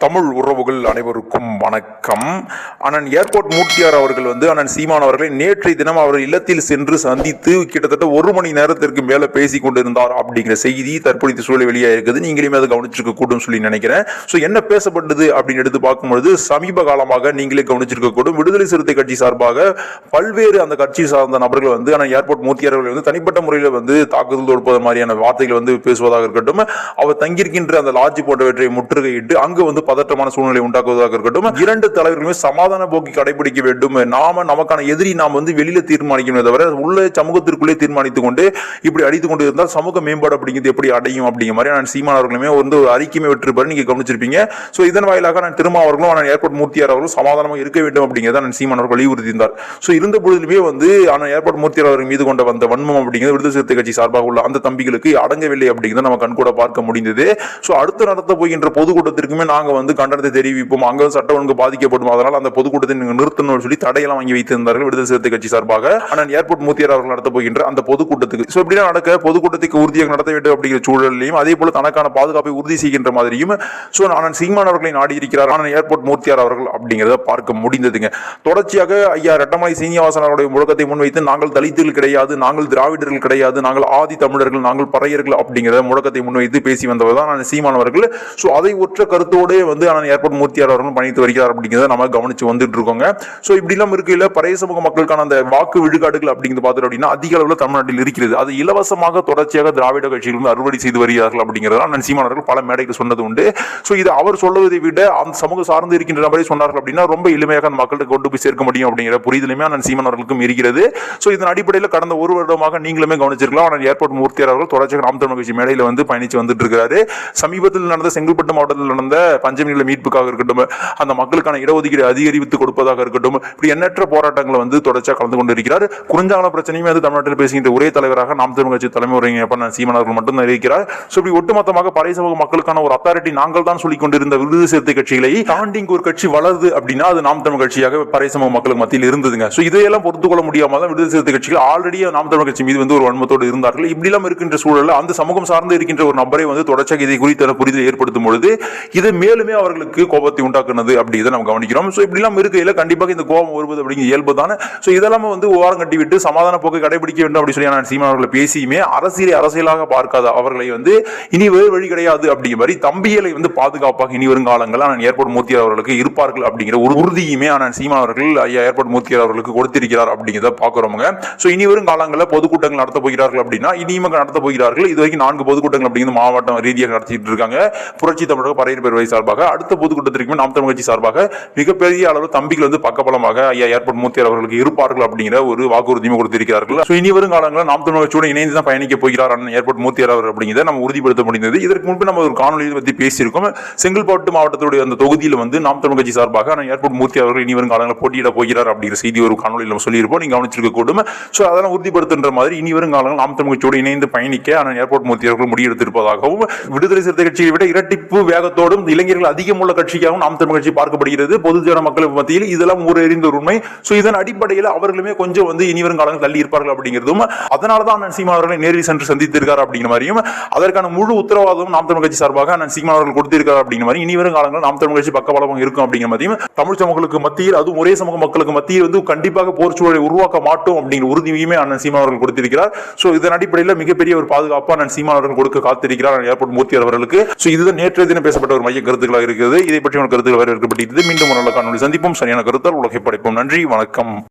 தமிழ் உறவுகள் அனைவருக்கும் வணக்கம். அண்ணன் ஏர்போர்ட் மூர்த்தியார் அவர்கள் வந்து அண்ணன் சீமான் அவர்களை நேற்றைய தினம் அவர் இல்லத்தில் சென்று சந்தித்து கிட்டத்தட்ட ஒரு மணி நேரத்திற்கு மேலே பேசி கொண்டிருந்தார் அப்படிங்கிற செய்தி தற்பொழுது சூழல் வெளியாக இருக்குது. நீங்களுமே அதை கவனிச்சிருக்க கூடும் சொல்லி நினைக்கிறேன். ஸோ என்ன பேசப்பட்டது அப்படின்னு எடுத்து பார்க்கும்பொழுது சமீப காலமாக நீங்களே கவனிச்சிருக்க கூடும். விடுதலை சிறுத்தை கட்சி சார்பாக பல்வேறு அந்த கட்சி சார்ந்த நபர்கள் வந்து அண்ணன் ஏர்போர்ட் மூர்த்தியார் வந்து தனிப்பட்ட முறையில் வந்து தாக்குதல் தொடுப்பது மாதிரியான வார்த்தைகள் வந்து பேசுவதாக இருக்கட்டும் அவர் தங்கியிருக்கின்ற அந்த லாட்ஜ் போன்றவற்றை முற்றுகையிட்டு அங்கு வந்து பதற்றமான சூழ்நிலை உண்டாக்குவதாக இருக்கட்டும் இரண்டு தலைவர்களுமே சமாதான போக்கி கடைபிடிக்க வேண்டும். நாம நமக்கான எதிரி நாம் வந்து வெளியில தீர்மானிக்கணுமே தவிர உள்ள சமூகத்திற்குள்ளே தீர்மானித்துக் கொண்டு இப்படி அடித்துக் கொண்டு இருந்தால் சமூக மேம்பாடு அப்படிங்கிறது எப்படி அடையும் அப்படிங்கிற மாதிரி நான் சீமான் அவர்களுமே வந்து ஒரு அறிக்கையுமே விட்டுருப்பாரு நீங்க கவனிச்சிருப்பீங்க. ஸோ இதன் வாயிலாக நான் திரும்ப அவர்களும் ஆனால் ஏர்போர்ட் மூர்த்தியார் அவர்களும் சமாதானமாக இருக்க வேண்டும் அப்படிங்கிறத நான் சீமான் அவர்கள் வலியுறுத்தியிருந்தார். ஸோ இருந்த பொழுதுமே வந்து ஆனால் ஏர்போர்ட் மூர்த்தியார் அவர்கள் மீது கொண்ட வந்த வன்மம் அப்படிங்கிறது விடுதலை சிறுத்தை கட்சி சார்பாக உள்ள அந்த தம்பிகளுக்கு அடங்கவில்லை அப்படிங்கிறத நம்ம கண்கூட பார்க்க முடிந்தது. ஸோ அடுத்து நடத்த போகின்ற பொதுக்கூட்டத்திற்குமே நாங்கள் வந்து கண்டனத்தை தெரிவிப்போம். அங்கே சட்ட ஒழுங்கு பாதிக்கப்படும். அதனால் அந்த பொதுக்கூட்டத்தை நிறுத்தணும்னு சொல்லி தடையெல்லாம் வாங்கி வைத்திருந்தார்கள் விடுதலை சிறுத்தை கட்சி சார்பாக. ஆனால் ஏர்போர்ட் மூத்தியார் அவர்கள் நடத்த போகின்ற அந்த பொதுக்கூட்டத்துக்கு. ஸோ இப்படிலாம் நடக்க. பொதுக்கூட்டத்துக்கு உறுதியாக நடத்த வேண்டும் அப்படிங்கிற சூழலையும் அதே போல தனக்கான பாதுகாப்பை உறுதி செய்கின்ற மாதிரியும் ஸோ அண்ணன் சீமான் அவர்களை நாடி இருக்கிறார் ஆனால் ஏர்போர்ட் மூர்த்தியார் அவர்கள் அப்படிங்கிறத பார்க்க முடிந்ததுங்க. தொடர்ச்சியாக ஐயா ரெட்டமலை சீனிவாசன் அவருடைய முழக்கத்தை முன்வைத்து நாங்கள் தலித்துகள் கிடையாது நாங்கள் திராவிடர்கள் கிடையாது நாங்கள் ஆதி தமிழர்கள் நாங்கள் பறையர்கள் அப்படிங்கிற முழக்கத்தை முன்வைத்து பேசி வந்தவர் தான் நான் சீமான் அவர்கள். ஸோ அதை ஒற்ற கருத்தோடு வந்து ஆனால் ஏர்போர்ட் மூர்த்தியார் அவர்களும் பயணித்து வருகிறார் அப்படிங்கிறத நம்ம கவனிச்சு வந்துட்டு இருக்கோங்க. ஸோ இப்படிலாம் இருக்கையில் பழைய சமூக மக்களுக்கான அந்த வாக்கு விழுக்காடுகள் அப்படிங்கிறது பார்த்துட்டு அப்படின்னா அதிக அளவில் தமிழ்நாட்டில் இருக்கிறது. அது இலவசமாக தொடர்ச்சியாக திராவிட கட்சிகள் வந்து அறுவடை செய்து வருகிறார்கள் அப்படிங்கிறத நான் சீமானவர்கள் பல மேடைகள் சொன்னது உண்டு. ஸோ இது அவர் சொல்லுவதை விட அந்த சமூக சார்ந்து இருக்கின்ற நபரை சொன்னார்கள் அப்படின்னா ரொம்ப எளிமையாக அந்த மக்களுக்கு கொண்டு போய் சேர்க்க முடியும் அப்படிங்கிற புரிதலுமே அண்ணன் சீமானவர்களுக்கும் இருக்கிறது. ஸோ இதன் அடிப்படையில் கடந்த ஒரு வருடமாக நீங்களுமே கவனிச்சிருக்கலாம். ஆனால் ஏர்போர்ட் மூர்த்தியார் அவர்கள் தொடர்ச்சியாக நாம் தமிழ் கட்சி மேடையில் வந்து பயணிச்சு வந்துட்டு இருக்கிறாரு சமீபத்தில் நடந்த செங்கல்பட்டு மாவட்டத்தில் நடந்த பஞ்ச பஞ்சமிகள மீட்புக்காக இருக்கட்டும் அந்த மக்களுக்கான இடஒதுக்கீடு அதிகரித்து கொடுப்பதாக இருக்கட்டும் இப்படி எண்ணற்ற போராட்டங்களை வந்து தொடர்ச்சியாக கலந்து கொண்டிருக்கிறார். குறிஞ்சாங்கல பிரச்சனையுமே வந்து தமிழ்நாட்டில் பேசுகின்ற ஒரே தலைவராக நாம் தமிழ் கட்சி தலைமை உரைஞர் சீமான் மட்டும்தான் இருக்கிறார். ஸோ இப்படி ஒட்டுமொத்தமாக பறை சமூக மக்களுக்கான ஒரு அத்தாரிட்டி நாங்கள் தான் சொல்லிக் கொண்டிருந்த விருது சேர்த்த கட்சிகளை தாண்டி ஒரு கட்சி வளருது அப்படின்னா அது நாம் தமிழ் கட்சியாக பறை சமூக மக்களுக்கு மத்தியில் இருந்ததுங்க. ஸோ இதையெல்லாம் பொறுத்து கொள்ள முடியாம தான் விடுதலை சிறுத்தை கட்சிகள் ஆல்ரெடி நாம் தமிழ் கட்சி மீது வந்து ஒரு வன்மத்தோடு இருந்தார்கள். இப்படிலாம் இருக்கின்ற சூழலில் அந்த சமூகம் சார்ந்து இருக்கின்ற ஒரு நபரை வந்து தொடர்ச்சியாக இதை குறித்த புரிதல் ஏற்படுத்தும் பொழுது இதை மேலும் அவர்களுக்கு கோபத்தை உண்டாக்குனது அப்படி இதை நம்ம கவனிக்கிறோம். ஸோ இப்படிலாம் இருக்கையில் கண்டிப்பாக இந்த கோபம் வருவது அப்படிங்கிற இயல்பு தானே. ஸோ இதெல்லாம் வந்து ஓரம் கட்டி விட்டு சமாதான போக்கை கடைபிடிக்க வேண்டும் அப்படின்னு சொல்லி நான் சீமான் அவர்களை பேசியுமே அரசியலை அரசியலாக பார்க்காத அவர்களை வந்து இனி வேறு வழி கிடையாது அப்படிங்கிற மாதிரி தம்பியலை வந்து பாதுகாப்பாக இனி வரும் காலங்களில் நான் ஏர்போர்ட் மூர்த்தியார் அவர்களுக்கு இருப்பார்கள் அப்படிங்கிற ஒரு உறுதியுமே நான் சீமான் அவர்கள் ஐயா ஏர்போர்ட் மூர்த்தியார் அவர்களுக்கு கொடுத்திருக்கிறார் அப்படிங்கிறத பார்க்குறவங்க ஸோ இனி வரும் காலங்களில் பொதுக்கூட்டங்கள் நடத்த போகிறார்கள் அப்படின்னா இனிமே நடத்த போகிறார்கள். இது வரைக்கும் நான்கு பொதுக்கூட்டங்கள் அப்படிங்கிறது மாவட்டம் ரீதியாக நடத்திட்டு இருக்காங்க. புரட்சி தமிழக பறையர் பேரவை சார்பாக சார்பாக அடுத்த பொதுக்கூட்டத்திற்குமே நாம் தமிழ் கட்சி சார்பாக மிகப்பெரிய அளவு தம்பிகள் வந்து பக்கபலமாக ஐயா ஏர்போர்ட் மூர்த்தியார் அவர்களுக்கு இருப்பார்கள் அப்படிங்கிற ஒரு வாக்குறுதியுமே கொடுத்திருக்கிறார்கள். ஸோ இனி வரும் காலங்களில் நாம் தமிழ் கட்சியோடு இணைந்து தான் பயணிக்க போகிறார் அண்ணன் ஏர்போர்ட் மூர்த்தியார் அவர் அப்படிங்கிறத நம்ம உறுதிப்படுத்த முடிந்தது. இதற்கு முன்பு நம்ம ஒரு காணொலியை பற்றி பேசியிருக்கோம். செங்கல்பாட்டு மாவட்டத்துடைய அந்த தொகுதியில் வந்து நாம் தமிழ் கட்சி சார்பாக அண்ணன் ஏர்போர்ட் மூர்த்தி அவர்கள் இனி வரும் காலங்களில் போட்டியிட போகிறார் அப்படிங்கிற செய்தி ஒரு காணொலியில் நம்ம சொல்லியிருப்போம். நீங்க கவனிச்சிருக்க கூடும். ஸோ அதெல்லாம் உறுதிப்படுத்துன்ற மாதிரி இனி வரும் காலங்கள் நாம் தமிழ் கட்சியோடு இணைந்து பயணிக்க அண்ணன் ஏர்போர்ட் மூர்த்தி அவர்கள் முடிவெடுத்திருப்பதாகவும் விடுதலை சிறுத்தை கட்சியை விட இரட்டிப்பு வேகத்தோடும் இளைஞர்கள் அதிகம் உள்ள கட்சியாகவும் நாம் தமிழ் கட்சி பார்க்கப்படுகிறது. பொதுஜன மக்கள் மத்தியில் இதெல்லாம் ஒரு எறிந்த ஒரு உண்மை. ஸோ இதன் அடிப்படையில் அவர்களுமே கொஞ்சம் வந்து இனி வரும் காலங்கள் தள்ளி இருப்பார்கள் அப்படிங்கிறதும் அதனால தான் அண்ணன் சீமா அவர்களை நேரில் சென்று சந்தித்திருக்கார் அப்படிங்கிற மாதிரியும் அதற்கான முழு உத்தரவாதம் நாம் தமிழ் கட்சி சார்பாக அண்ணன் சீமா அவர்கள் கொடுத்திருக்கார் அப்படிங்கிற மாதிரி இனிவரும் காலங்கள் நாம் தமிழ் கட்சி பக்கபலமாக இருக்கும் அப்படிங்கிற மாதிரியும் தமிழ் சமூகங்களுக்கு மத்தியில் அதுவும் ஒரே சமூக மக்களுக்கு மத்தியில் வந்து கண்டிப்பாக போர் சூழலை உருவாக்க மாட்டோம் அப்படிங்கிற உறுதியுமே அண்ணன் சீமா அவர்கள் கொடுத்திருக்கிறார். ஸோ இதன் அடிப்படையில் மிகப்பெரிய ஒரு பாதுகாப்பு அண்ணன் சீமா அவர்கள் கொடுக்க காத்திருக்கிறார் ஏர்போர்ட் மூர்த்தி அவர்களுக்கு. ஸோ இதுதான் நேற்றைய தினம் பேசப்பட்ட ஒரு மைய கருத்துக்களாக இருக்கிறது. இதை பற்றி உங்கள் கருத்துக்கள் வரவேற்கப்பட்டிருக்கிறது. மீண்டும் ஒரு நல்ல காணொலி சந்திப்போம். சரியான கருத்தால் உலகை படைப்போம். நன்றி. வணக்கம்.